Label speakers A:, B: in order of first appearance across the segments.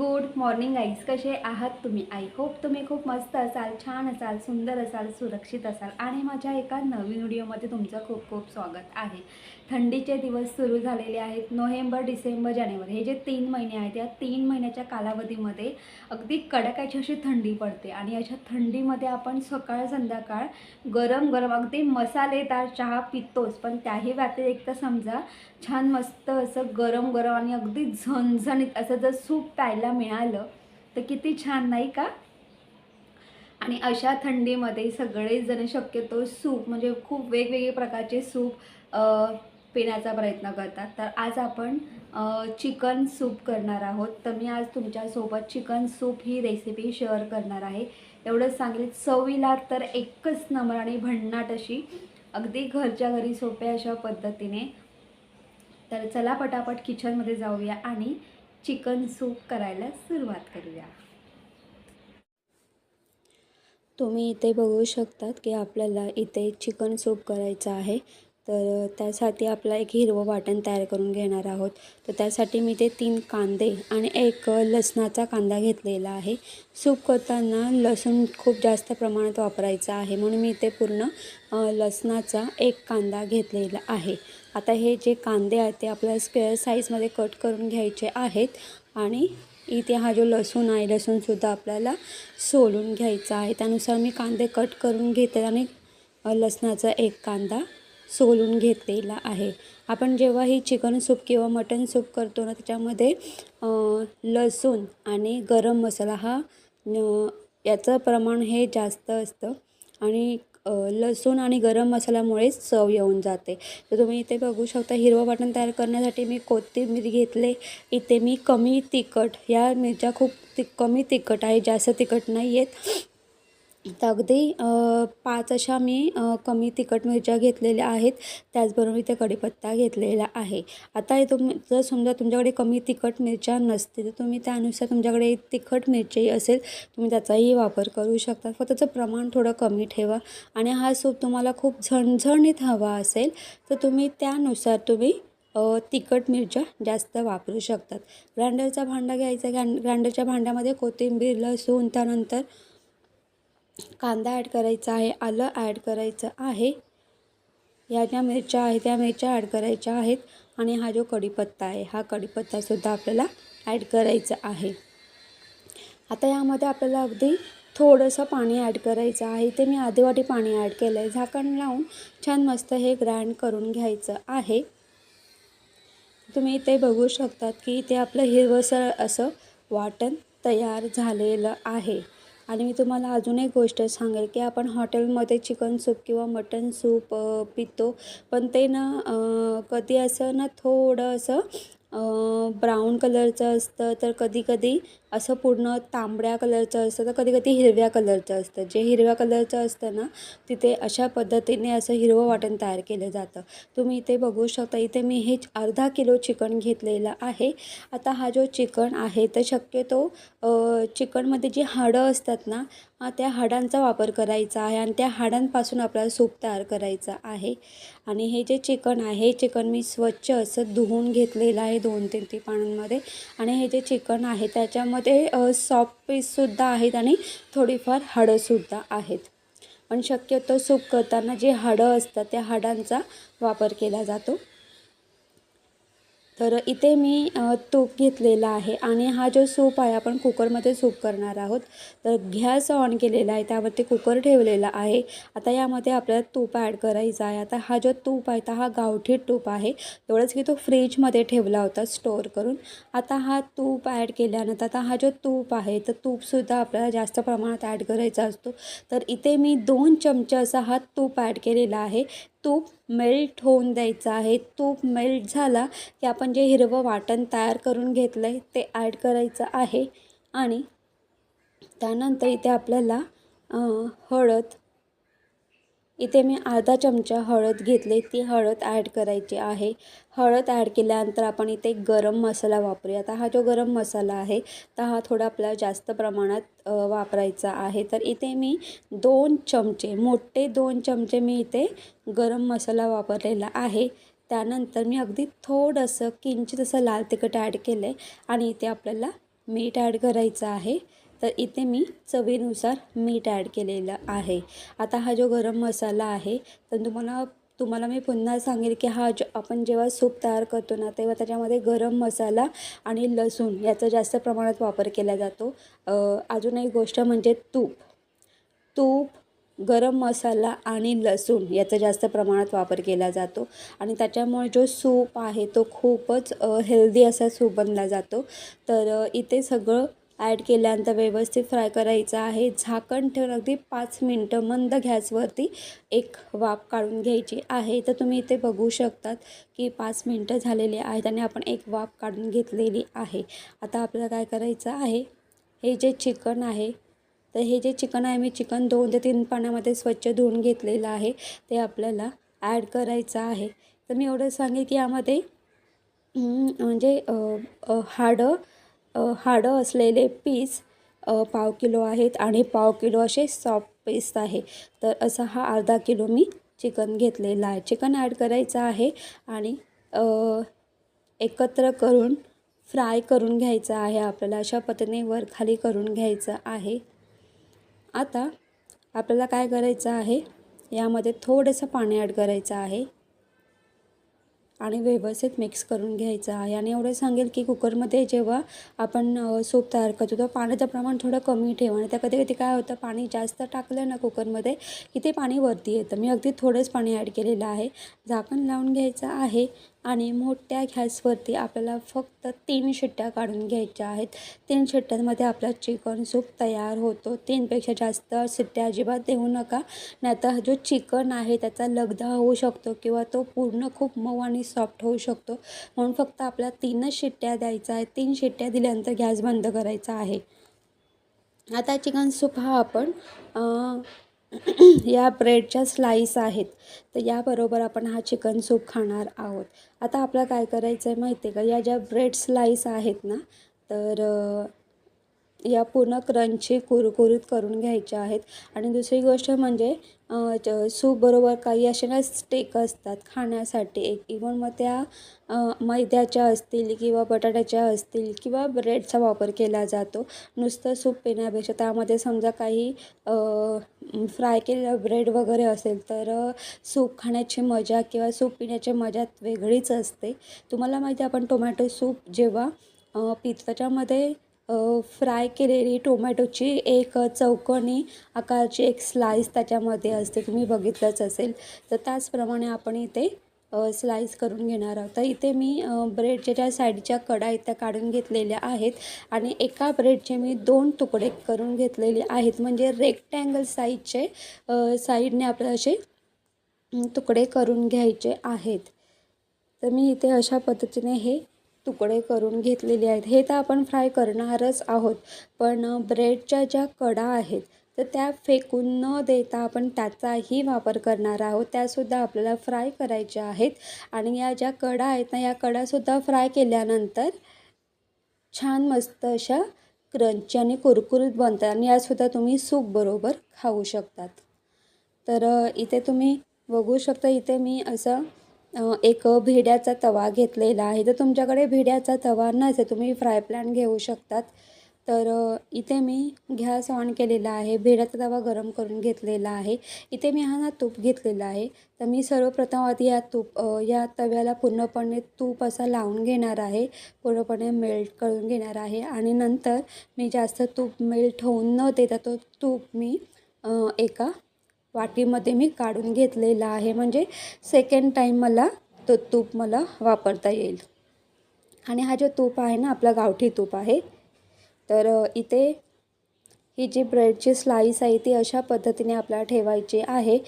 A: Good morning eyes कसे आहात तुम्ही? आई होप तुम्ही खूप मस्त असाल छान असाल सुंदर असाल सुरक्षित असाल आणि माझ्या एका नवीन व्हिडिओमध्ये तुमचं खूप खूप स्वागत आहे. थंडीचे दिवस सुरू झालेले आहेत. नोव्हेंबर डिसेंबर जानेवारी हे जे तीन महिने आहेत या तीन महिन्याच्या कालावधीमध्ये अगदी कडाक्याची अशी थंडी पडते आणि अशा थंडीमध्ये आपण सकाळ संध्याकाळ गरम गरम अगदी मसालेदार चहा पितोच. पण त्याही व्यतिरिक्त समजा छान मस्त असं गरम गरम आणि अगदी झणझणीत असं जर सूप प्यायला मिळालं तर किती छान नाही का? आणि अशा थंडीमध्ये सगळेजण शक्यतो सूप म्हणजे खूप वेगवेगळे प्रकारचे सूप पिण्याचा प्रयत्न करतात. तर आज आपण चिकन सूप करणार आहोत. तर मी आज तुमच्यासोबत चिकन सूप ही रेसिपी शेअर करणार आहे. एवढंच सांगेल चवीला तर एकच नंबर आणि भन्नाट अशी अगदी घरच्या घरी सोप्या अशा पद्धतीने. तर चला पटापट किचनमध्ये जाऊया आणि चिकन सूप करायला सुरुवात करूया.
B: तुम्ही इथे बघू शकतात की आपल्याला इथे चिकन सूप करायचं आहे. तर त्यासाठी आपला एक हिरवं वाटण तयार करून घेणार आहोत. तर त्यासाठी मी ते तीन कांदे आणि एक लसणाचा कांदा घेतलेला आहे. सूप करताना लसूण खूप जास्त प्रमाणात वापरायचं आहे. म्हणून मी इथे पूर्ण लसणाचा एक कांदा घेतलेला आहे. आता हे जे कांदे आहेत ते आपल्याला स्क्वेअर साईजमध्ये कट करून घ्यायचे आहेत. आणि इथे हा जो लसूण आहे लसूणसुद्धा आपल्याला सोलून घ्यायचा आहे. त्यानुसार मी कांदे कट करून घेते आणि लसणाचा एक कांदा सोलून घेतलेला आहे. आपण जेव्हा ही चिकन सूप किंवा मटन सूप करतो ना त्याच्यामध्ये लसूण आणि गरम मसाला हा याचं प्रमाण हे जास्त असतं. आणि लसूण आणि गरम मसाल्यामुळेच चव येऊन जाते. तर तुम्ही इथे बघू शकता हिरवं वाटण तयार करण्यासाठी मी कोथिंबीर घेतले. इथे मी कमी तिखट या मिरच्या खूप ति कमी तिखट आहे जास्त तिखट नाही आहेत तर अगदी पाच अशा मी कमी तिखट मिरच्या घेतलेल्या आहेत. त्याचबरोबर इथे कढीपत्ता घेतलेला आहे. आता हे तुम जर समजा तुमच्याकडे कमी तिखट मिरच्या नसतील तर तुम्ही त्यानुसार तुमच्याकडे तिखट मिरची असेल तुम्ही त्याचाही वापर करू शकता. फक्त त्याचं प्रमाण थोडं कमी ठेवा. आणि हा सूप तुम्हाला खूप झणझणीत हवा असेल तर तुम्ही त्यानुसार तुम्ही तिखट मिरच्या जास्त वापरू शकतात. ग्राइंडरचा भांडा घ्यायचा ग्राइंड ग्राइंडरच्या भांड्यामध्ये कोथिंबीर लसूण त्यानंतर कांदा ॲड करायचा आहे आलं ॲड करायचं आहे. या ज्या मिरच्या आहेत त्या मिरच्या ॲड करायच्या आहेत आणि हा जो कढीपत्ता आहे हा कढीपत्तासुद्धा आपल्याला ॲड करायचा आहे. आता यामध्ये आपल्याला अगदी थोडंसं पाणी ॲड करायचं आहे. ते मी आधी वाटी पाणी ॲड केलं आहे झाकण लावून छान मस्त हे ग्राइंड करून घ्यायचं आहे. तुम्ही ते बघू शकतात की ते आपलं हिरवसर असं वाटण तयार झालेलं आहे. आणि मी तुम्हाला अजून एक गोष्ट सांगेल की आपण हॉटेलमध्ये चिकन सूप किंवा मटन सूप पितो. पण ते ना कधी असं ना थोडं असं ब्राऊन कलरचं असतं तर कधी कधी असं पूर्ण तांबड्या कलरचं असतं तर कधी कधी हिरव्या कलरचं असतं. जे हिरव्या कलरचं असतं ना तिथे अशा पद्धतीने असं हिरवं वाटण तयार केलं जातं. तुम्ही इथे बघू शकता इथे मी हे अर्धा किलो चिकन घेतलेलं आहे. आता हा जो चिकन आहे तर शक्यतो चिकनमध्ये जी हाडं असतात ना त्या हाडांचा वापर करायचा आहे आणि त्या हाडांपासून आपल्याला सूप तयार करायचं आहे. आणि हे जे चिकन आहे हे चिकन मी स्वच्छ असं धुवून घेतलेलं आहे दोन तीन ती पाण्यांमध्ये आणि हे जे चिकन आहे त्याच्यामध्ये सॉफ्ट पीससुद्धा आहेत आणि थोडीफार हाडंसुद्धा आहेत. पण शक्यतो सूप करताना जे हाडं असतात त्या हाडांचा वापर केला जातो. तर इथे मी तूप घेतलेला आहे आणि हा जो सूप आहे आपण कुकरमध्ये सूप करणार आहोत. तर गॅस ऑन केलेला आहे त्यावरती कुकर ठेवलेला आहे. आता यामध्ये आपल्याला तूप ॲड करायचा आहे. आता हा जो तूप आहे तर हा गावठी तूप आहे. एवढंच की तो फ्रीजमध्ये ठेवला होता स्टोअर करून. आता हा तूप ॲड केल्यानंतर आता हा जो तूप आहे तर तूपसुद्धा आपल्याला जास्त प्रमाणात ॲड करायचा असतो. तर इथे मी दोन चमचे असा हा तूप ॲड केलेला आहे. तूप मेल्ट होऊन द्यायचं आहे. तूप मेल्ट झाला की आपण जे हिरवं वाटण तयार करून घेतलं आहे ते ॲड करायचं आहे. आणि त्यानंतर इथे आपल्याला हळद इथे मी अर्धा चमचा हळद घेतली. ती हळद ॲड करायची आहे. हळद ॲड केल्यानंतर आपण इथे गरम मसाला वापरूया आता हा जो गरम मसाला आहे तर हा थोडा आपल्याला जास्त प्रमाणात वापरायचा आहे. तर इथे मी दोन चमचे मोठे दोन चमचे मी इथे गरम मसाला वापरलेला आहे. त्यानंतर मी अगदी थोडंसं किंचित असं लाल तिखट ॲड केलं आहे आणि इथे आपल्याला मीठ ॲड करायचं आहे. तर इथे मी चवीनुसार मीठ ॲड केलेलं आहे. आता हा जो गरम मसाला आहे तर तुम्हाला तुम्हाला मी पुन्हा सांगेल की हा जो आपण जेव्हा सूप तयार करतो ना तेव्हा त्याच्यामध्ये गरम मसाला आणि लसूण याचा जास्त प्रमाणात वापर केला जातो. अजून एक गोष्ट म्हणजे तूप. तूप गरम मसाला आणि लसूण याचा जास्त प्रमाणात वापर केला जातो. आणि त्याच्यामुळे जो सूप आहे तो खूपच हेल्दी असा सूप बनला जातो. तर इथे सगळं ॲड केल्यानंतर व्यवस्थित फ्राय करायचं आहे. झाकण ठेवून अगदी पाच मिनटं मंद गॅसवरती एक वाफ काढून घ्यायची आहे. तर तुम्ही इथे बघू शकतात की पाच मिनटं झालेली आहेत आणि आपण एक वाफ काढून घेतलेली आहे. आता आपल्याला काय करायचं आहे? हे जे चिकन आहे तर हे जे चिकन आहे मी चिकन दोन ते तीन पाण्यामध्ये स्वच्छ धुवून घेतलेलं आहे. ते आपल्याला ॲड करायचं आहे. तर मी एवढं सांगेन की यामध्ये म्हणजे हाडं हाडं असलेले पीस पाव किलो आहेत आणि पाव किलो असे सॉफ्ट पीस आहे. तर असा हा अर्धा किलो मी चिकन घेतलेला आहे. चिकन ॲड करायचं आहे आणि एकत्र करून फ्राय करून घ्यायचं आहे आपल्याला. अशा पद्धतीने वर खाली करून घ्यायचं आहे. आता आपल्याला काय करायचं आहे? यामध्ये थोडंसं पाणी ॲड करायचं आहे. आणि व्यवस्थित मिक्स करून घ्यायचं. आहे आणि एवढं सांगेल की कुकरमध्ये जेव्हा आपण सूप तयार करतो तेव्हा पाण्याचं प्रमाण थोडं कमी ठेवा. आणि त्या कधी कधी काय होतं पाणी जास्त टाकलं ना कुकरमध्ये की ते पाणी वरती येतं. मी अगदी थोडंच पाणी ॲड केलेलं आहे. झाकण लावून घ्यायचं आहे. आणि मोठ्या गॅसवरती आपल्याला फक्त तीन शिट्ट्या काढून घ्यायच्या आहेत. तीन शिट्ट्यांमध्ये आपला चिकन सूप तयार होतो. तीनपेक्षा जास्त शिट्ट्या अजिबात देऊ नका. नाहीतर जो चिकन आहे त्याचा लगदा होऊ शकतो किंवा तो पूर्ण खूप मऊ आणि सॉफ्ट होऊ शकतो. म्हणून फक्त आपल्याला तीनच शिट्ट्या द्यायचा आहे. तीन शिट्ट्या दिल्यानंतर गॅस बंद करायचा आहे. आता चिकन सूप हा आपण या ब्रेडच्या स्लाईस आहेत. तर याबरोबर आपण हा चिकन सूप खाणार आहोत. आता आपलं काय करायचं आहे माहिती आहे का? या ज्या ब्रेड स्लाईस आहेत ना तर या पूर्ण क्रंची कुरकुरीत करून घ्यायच्या आहेत. आणि दुसरी गोष्ट म्हणजे सूपबरोबर काही असे ना स्टेक असतात खाण्यासाठी. एक इवन मग त्या मैद्याच्या असतील किंवा बटाट्याच्या असतील किंवा ब्रेडचा वापर केला जातो. नुसतं सूप पिण्यापेक्षा त्यामध्ये समजा काही फ्राय केलेलं ब्रेड वगैरे असेल तर सूप खाण्याची मजा किंवा सूप पिण्याची मजा वेगळीच असते. तुम्हाला माहिती आहे आपण टोमॅटो सूप जेव्हा अ, पितो त्याच्यामध्ये फ्राय केलेली टोमॅटोची एक चौकोनी आकारची एक स्लाईस त्याच्यामध्ये असते. तुम्ही बघितलंच असेल. तर त्याचप्रमाणे आपण इथे स्लाईस करून घेणार आहोत. तर इथे मी ब्रेडच्या ज्या साईडच्या कडा इथं काढून घेतलेल्या आहेत आणि एका ब्रेडचे मी दोन तुकडे करून घेतलेले आहेत. म्हणजे रेक्टँगल साईजचे साईडने आपल्याला असे तुकडे करून घ्यायचे आहेत. तर मी इथे अशा पद्धतीने हे तुकडे करून घेतलेले आहेत. हे तर आपण फ्राय करणारच आहोत. पण ब्रेडच्या ज्या कडा आहेत तर त्या फेकून न देता आपण त्याचाही वापर करणार आहोत. त्यासुद्धा आपल्याला फ्राय करायच्या आहेत. आणि या ज्या कडा आहेत ना या कडासुद्धा फ्राय केल्यानंतर छान मस्त अशा क्रंची आणि कुरकुरीत बनतात. आणि यासुद्धा तुम्ही सूप बरोबर खाऊ शकतात. तर इथे तुम्ही बघू शकता इथे मी असं एक भिड्याचा तवा घेतलेला आहे. तर तुमच्याकडे भिड्याचा तवा नसेल तुम्ही फ्राय पॅन घेऊ शकतात. तर इथे मी गॅस ऑन केलेला आहे. भिड्याचा तवा गरम करून घेतलेला आहे. इथे मी हा ना तूप घेतलेला आहे. तर मी सर्वप्रथम आधी या तूप या तव्याला पूर्णपणे तूप असा लावून घेणार आहे. पूर्णपणे मेल्ट करून घेणार आहे. आणि नंतर मी जास्त तूप मेल्ट होऊन न देता तो तूप मी एका वाटीमध्ये मी काढून घेतलेला आहे. म्हणजे सेकंड टाईम मला तो तूप मला वापरता येईल. आणि हा जो तूप आहे ना आपला गावठी तूप आहे. तर इथे ही जी ब्रेडची स्लाईस आहे ती अशा पद्धतीने आपल्याला ठेवायची आहे.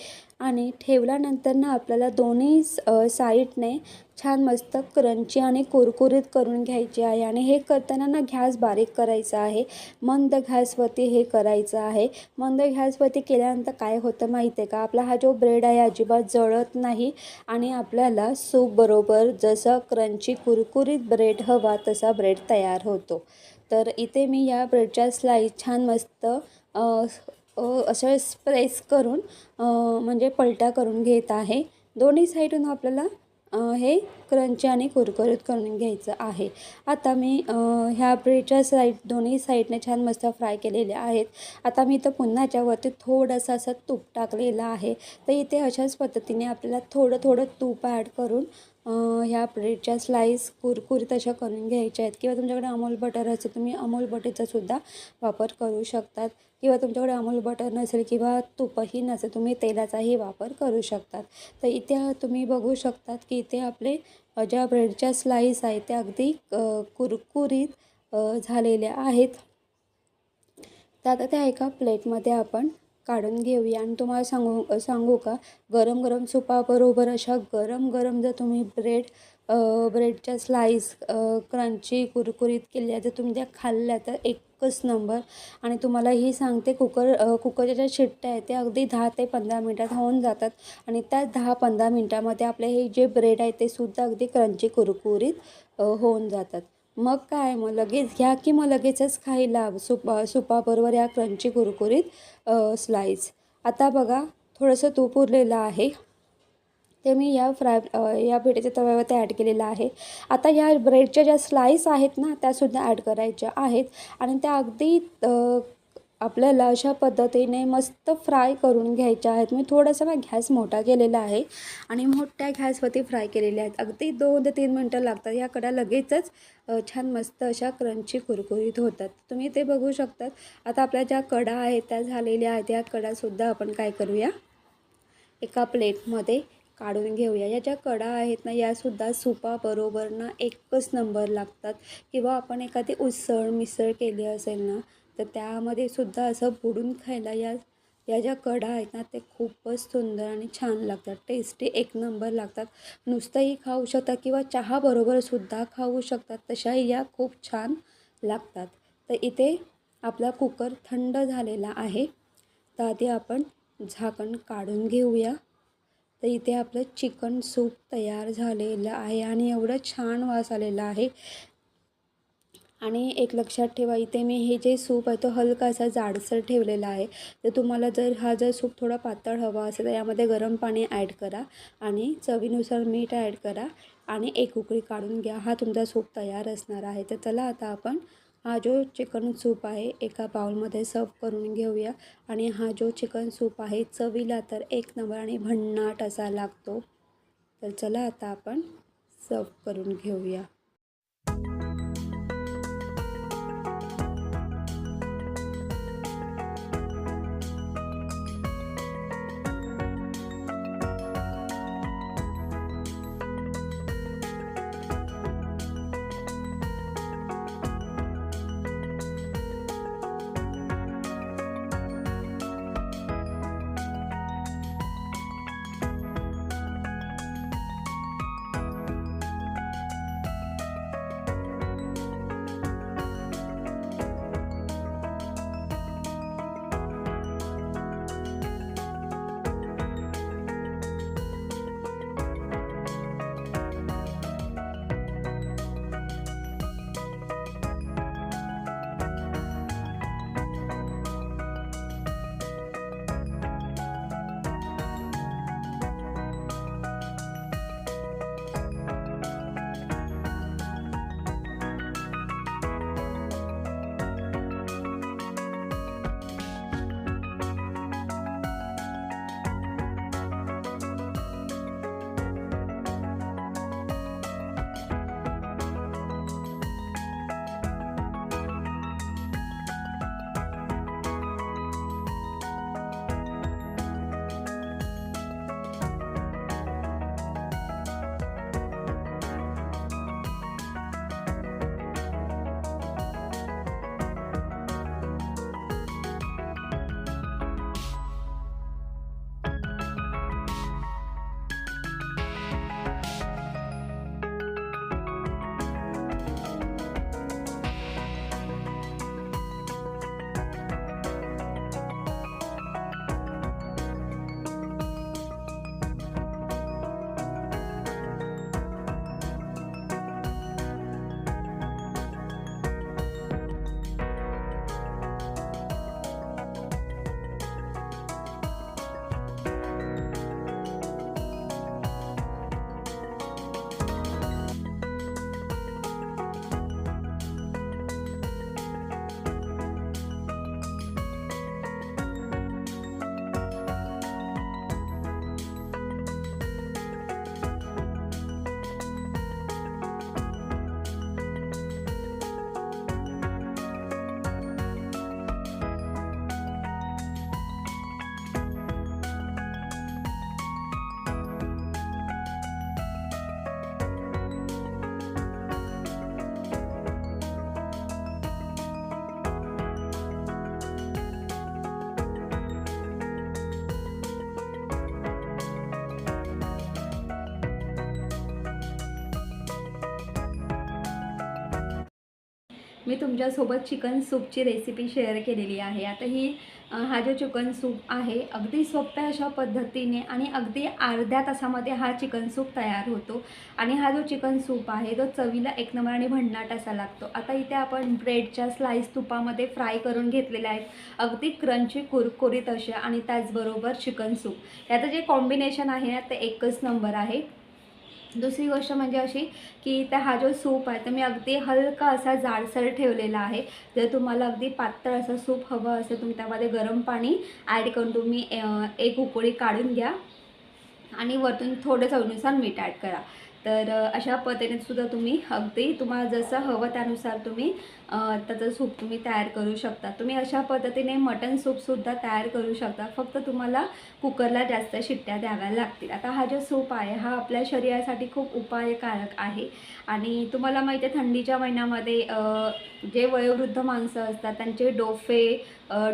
B: आणि ठेवल्यानंतर ना आपल्याला दोन्ही साईडने छान मस्त क्रंची आणि कुरकुरीत करून घ्यायची आहे. आणि हे करताना ना गॅस बारीक करायचा आहे. मंद घॅसवरती हे करायचं आहे. मंद घॅसवरती केल्यानंतर काय होतं माहिती आहे का? आपला हा जो ब्रेड आहे अजिबात जळत नाही आणि आपल्याला सूप बरोबर जसं क्रंची कुरकुरीत ब्रेड हवा तसा ब्रेड तयार होतो. तर इथे मी या ब्रेडच्या स्लाईस छान मस्त अ, असं प्रेस करून म्हणजे पलटा करून घेत आहे. दोन्ही साईडून आपल्याला हे क्रंची आणि कुरकुरीत करून घ्यायचं आहे. आता मी ह्या ब्रेडच्या साईड दोन्ही साईडने छान मस्त फ्राय केलेले आहेत. आता मी इथं पुन्हा याच्यावरती थोडंसं असं तूप टाकलेलं आहे. तर इथे अशाच पद्धतीने आपल्याला थोडं थोडं तूप ॲड करून ह्या ब्रेडच्या स्लाईस कुरकुरीत अशा करून घ्यायच्या आहेत. किंवा तुमच्याकडे अमूल बटर असेल तुम्ही अमूल बटरचासुद्धा वापर करू शकतात. किंवा तुमच्याकडे अमूल बटर नसेल किंवा तुपही नसेल तुम्ही तेलाचाही वापर करू शकतात. तर इथे तुम्ही बघू शकतात की इथे आपले ज्या ब्रेडच्या स्लाईस आहेत त्या अगदी कुरकुरीत झालेल्या आहेत. तर आता त्या एका प्लेटमध्ये आपण काढून घेऊया. आणि तुम्हाला सांगू सांगू का? गरम गरम सुपाबरोबर अशा गरम गरम जर तुम्ही ब्रेड ब्रेडच्या स्लाईस क्रंची कुरकुरीत केल्या जर तुम्ही त्या खाल्ल्या तर एकच नंबर. आणि तुम्हाला ही सांगते कुकर कुकरच्या ज्या शिट्ट्या आहेत त्या अगदी दहा ते पंधरा मिनटात होऊन जातात. आणि त्या दहा पंधरा मिनटामध्ये आपले हे जे ब्रेड आहे ते सुद्धा अगदी क्रंची कुरकुरीत होऊन जातात. मग काय मग लगेच घ्या की मग लगेचच खायला. सुपा सुपाबरोबर या क्रंची कुरकुरीत स्लाईस आता बघा थोडंसं तूप उरलेलं आहे. ते मी या फ्राय या पिठाच्या तव्यावरती ॲड केलेलं आहे. आता या ब्रेडच्या ज्या स्लाईस आहेत ना त्यासुद्धा ॲड करायच्या आहेत. आणि त्या अगदी आपल्याला अशा पद्धतीने मस्त फ्राय करून घ्यायच्या आहेत. मी थोडासा ना गॅस मोठा केलेला आहे. आणि मोठ्या गॅसवरती फ्राय केलेल्या आहेत. अगदी दोन ते तीन मिनटं लागतात. या कडा लगेचच छान मस्त अशा क्रंची कुरकुरीत होतात. तुम्ही ते बघू शकतात. आता आपल्या ज्या कडा आहेत त्या झालेल्या आहेत. या कडासुद्धा आपण काय करूया? एका प्लेटमध्ये काढून घेऊया. या ज्या कडा आहेत ना यासुद्धा सुपाबरोबर ना एकच नंबर लागतात. किंवा आपण एखादी उसळ मिसळ केली असेल ना तर त्यामध्ये सुद्धा असं बुडून खायला या या ज्या कडा आहेत ना ते खूपच सुंदर आणि छान लागतात. टेस्टी एक नंबर लागतात. नुसतंही खाऊ शकतात किंवा चहाबरोबर सुद्धा खाऊ शकतात तशाही या खूप छान लागतात. तर इथे आपला कुकर थंड झालेला आहे. तर आधी आपण झाकण काढून घेऊया. तर इथे आपलं चिकन सूप तयार झालेलं आहे आणि एवढं छान वास आलेला आहे. आणि एक लक्षात ठेवा इथे मी हे जे सूप आहे तो हलका असा जाडसर ठेवलेला आहे. तर तुम्हाला जर हा जर सूप थोडा पातळ हवा असेल तर यामध्ये गरम पाणी ॲड करा आणि चवीनुसार मीठ ॲड करा आणि एक उकळी काढून घ्या. हा तुमचा सूप तयार असणार आहे. तर चला आता आपण हा जो चिकन सूप आहे एका बाउलमध्ये सर्व करून घेऊया. आणि हा जो चिकन सूप आहे चवीला तर एक नंबर आणि भन्नाट असा लागतो. तर चला आता आपण सर्व करून घेऊया.
A: मी तुमच्यासोबत चिकन सूपची रेसिपी शेअर केलेली आहे. आता ही हा जो चिकन सूप आहे अगदी सोप्या अशा पद्धतीने आणि अगदी अर्ध्या तासामध्ये हा चिकन सूप तयार होतो. आणि हा जो चिकन सूप आहे तो चवीला एक नंबर आणि भन्नाट असा लागतो. आता इथे आपण ब्रेडच्या स्लाईस तुपामध्ये फ्राय करून घेतलेल्या आहेत. अगदी क्रंची कुरकुरीत अशा आणि त्याचबरोबर चिकन सूप. याचं जे कॉम्बिनेशन आहे ना ते एकच नंबर आहे. दुसरी गोष्ट म्हणजे अशी की त्या हा जो सूप आहे तर मी अगदी हलका असा जाडसर ठेवलेला आहे. जर तुम्हाला अगदी पातळ असं सूप हवं असेल तुम्ही त्यामध्ये गरम पाणी ॲड करून तुम्ही एक उकळी काढून घ्या. आणि वरतून थोडं चवीनुसार मीठ ॲड करा. तर अशा पद्धतीने सुद्धा तुम्ही अगदी तुम्हाला जसं हवं त्यानुसार तुम्ही त्याचं सूप तुम्ही तयार करू शकता. तुम्ही अशा पद्धतीने मटन सूपसुद्धा तयार करू शकता. फक्त तुम्हाला कुकरला जास्त शिट्ट्या द्याव्या लागतील. आता हा जो सूप आहे हा आपल्या शरीरासाठी खूप उपायकारक आहे. आणि तुम्हाला माहिती आहे थंडीच्या महिन्यामध्ये जे वयोवृद्ध माणसं असतात त्यांचे डोफे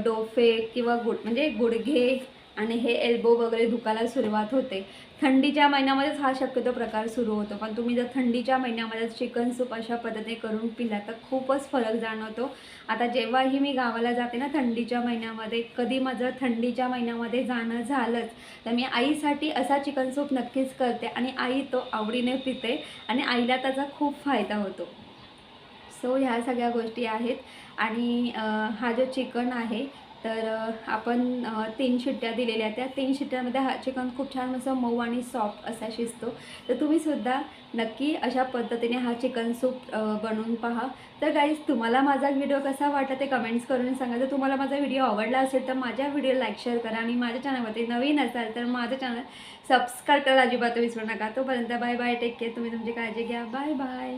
A: डोफे किंवा गुड म्हणजे गुडघे आणि हे एल्बो वगैरे दुखायला सुरुवात होते. थंडीच्या महिन्यामध्येच हा शक्यतो प्रकार सुरू होतो. पण तुम्ही जर थंडीच्या महिन्यामध्ये चिकन सूप अशा पद्धतीने करून पिला तर खूपच फरक जाणवतो. आता जेव्हाही मी गावाला जाते ना थंडीच्या महिन्यामध्ये कधी माझं थंडीच्या महिन्यामध्ये जाणं झालंच तर मी आईसाठी असा चिकन सूप नक्कीच करते आणि आई तो आवडीने पिते आणि आईला त्याचा खूप फायदा होतो. सो ह्या सगळ्या गोष्टी आहेत. आणि हा जो चिकन आहे तर आपण तीन शिट्ट्या दिलेल्या त्या तीन शिट्ट्यामध्ये हा चिकन खूप छान असं मऊ आणि सॉफ्ट असा शिजतो. तर तुम्हीसुद्धा नक्की अशा पद्धतीने हा चिकन सूप बनवून पहा. तर गाईज तुम्हाला माझा व्हिडिओ कसा वाटला ते कमेंट्स करून सांगा. जर तुम्हाला माझा व्हिडिओ आवडला असेल तर माझ्या व्हिडिओ लाईक शेअर करा आणि माझ्या चॅनलवरती नवीन असाल तर माझं चॅनल सबस्क्राईब करायला अजिबात विसरू नका. तोपर्यंत बाय बाय टेक केअर तुम्ही तुमची काळजी घ्या. Bye bye